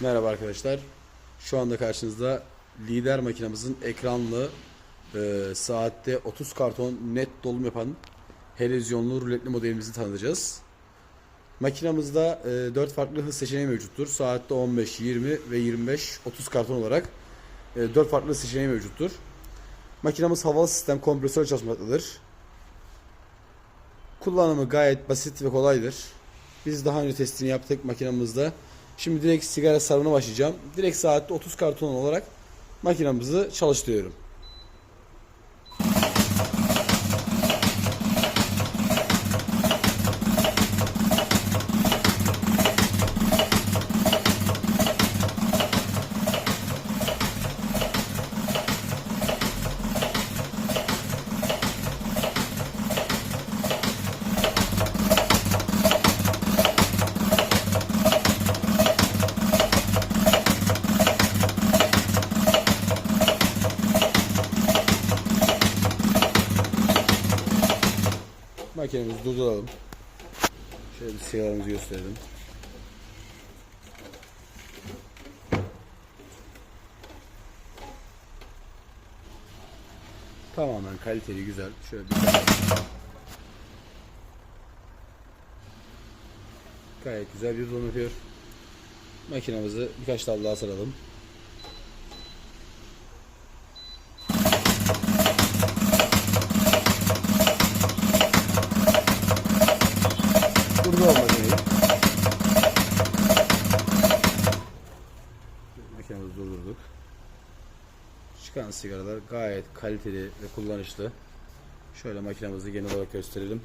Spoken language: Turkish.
Merhaba arkadaşlar. Şu anda karşınızda lider makinamızın ekranlı e, saatte 30 karton net dolum yapan helezyonlu ruletli modelimizi tanıtacağız. Makinamızda e, 4 farklı hız seçeneği mevcuttur. Saatte 15, 20 ve 25 30 karton olarak e, 4 farklı seçeneği mevcuttur. Makinamız havalı sistem kompresör çalışmaktadır. Kullanımı gayet basit ve kolaydır. Biz daha önce testini yaptık makinamızda. Şimdi direkt sigara sarımına başlayacağım. Direkt saatte 30 karton olarak makinamızı çalıştırıyorum. Makinemizi durduralım. Şöyle bir sigaramızı gösterelim. Tamamen kaliteli güzel. Şöyle bir Gayet güzel bir dolum yapıyor. Makinamızı birkaç dal daha saralım. Makinamızı durdurduk. Çıkan sigaralar gayet kaliteli ve kullanışlı. Şöyle makinamızı genel olarak gösterelim.